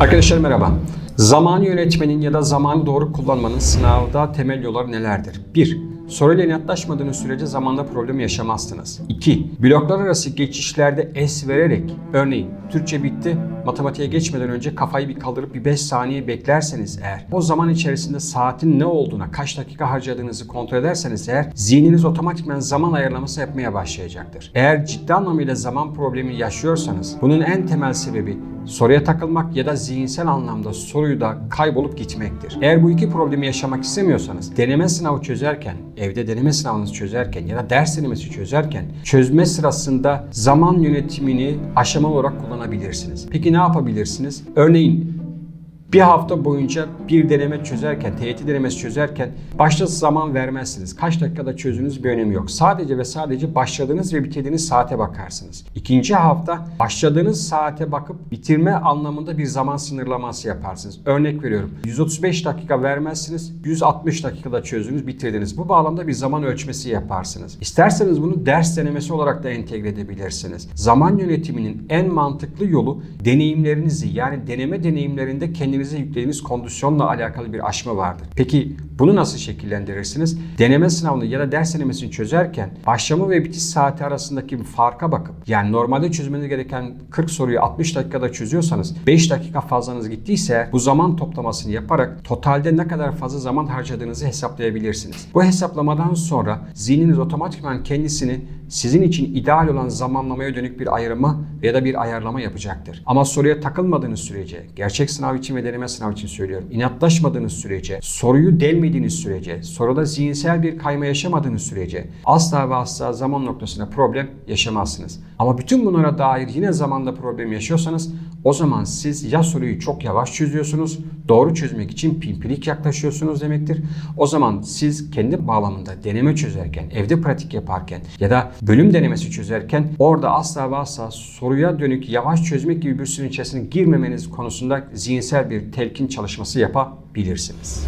Arkadaşlar merhaba. Zamanı yönetmenin ya da zamanı doğru kullanmanın sınavda temel yolları nelerdir? 1. Soruyla inatlaşmadığınız sürece zamanda problem yaşamazsınız. 2. Bloklar arası geçişlerde es vererek, örneğin Türkçe bitti, matematiğe geçmeden önce kafayı bir kaldırıp bir 5 saniye beklerseniz eğer, o zaman içerisinde saatin ne olduğuna, kaç dakika harcadığınızı kontrol ederseniz eğer, zihniniz otomatikman zaman ayarlaması yapmaya başlayacaktır. Eğer ciddi anlamıyla zaman problemi yaşıyorsanız, bunun en temel sebebi soruya takılmak ya da zihinsel anlamda soruyu da kaybolup gitmektir. Eğer bu iki problemi yaşamak istemiyorsanız deneme sınavı çözerken, evde deneme sınavınızı çözerken ya da ders denemesi çözerken çözme sırasında zaman yönetimini aşamalı olarak kullanabilirsiniz. Peki ne yapabilirsiniz? Örneğin bir hafta boyunca bir deneme çözerken, TYT denemesi çözerken başta zaman vermezsiniz. Kaç dakikada çözdüğünüz bir önemi yok. Sadece ve sadece başladığınız ve bitirdiğiniz saate bakarsınız. İkinci hafta başladığınız saate bakıp bitirme anlamında bir zaman sınırlaması yaparsınız. Örnek veriyorum. 135 dakika vermezsiniz. 160 dakikada çözdünüz, bitirdiniz. Bu bağlamda bir zaman ölçmesi yaparsınız. İsterseniz bunu ders denemesi olarak da entegre edebilirsiniz. Zaman yönetiminin en mantıklı yolu deneyimlerinizi yani deneme deneyimlerinde kendinize yüklediğiniz kondisyonla alakalı bir aşma vardır. Peki bunu nasıl şekillendirirsiniz? Deneme sınavını ya da ders denemesini çözerken başlama ve bitiş saati arasındaki farka bakıp yani normalde çözmeniz gereken 40 soruyu 60 dakikada çözüyorsanız 5 dakika fazlanız gittiyse bu zaman toplamasını yaparak totalde ne kadar fazla zaman harcadığınızı hesaplayabilirsiniz. Bu hesaplamadan sonra zihniniz otomatikman kendisini sizin için ideal olan zamanlamaya dönük bir ayrıma ya da bir ayarlama yapacaktır. Ama soruya takılmadığınız sürece, gerçek sınav için ve deneme sınavı için söylüyorum, inatlaşmadığınız sürece, soruyu delmediğiniz sürece, soruda zihinsel bir kayma yaşamadığınız sürece asla ve asla zaman noktasında problem yaşamazsınız. Ama bütün bunlara dair yine zamanda problem yaşıyorsanız o zaman siz ya soruyu çok yavaş çözüyorsunuz, doğru çözmek için pimpirik yaklaşıyorsunuz demektir. O zaman siz kendi bağlamında deneme çözerken, evde pratik yaparken ya da bölüm denemesi çözerken orada asla ve asla soruya dönük yavaş çözmek gibi bir sürün içerisine girmemeniz konusunda zihinsel bir telkin çalışması yapabilirsiniz.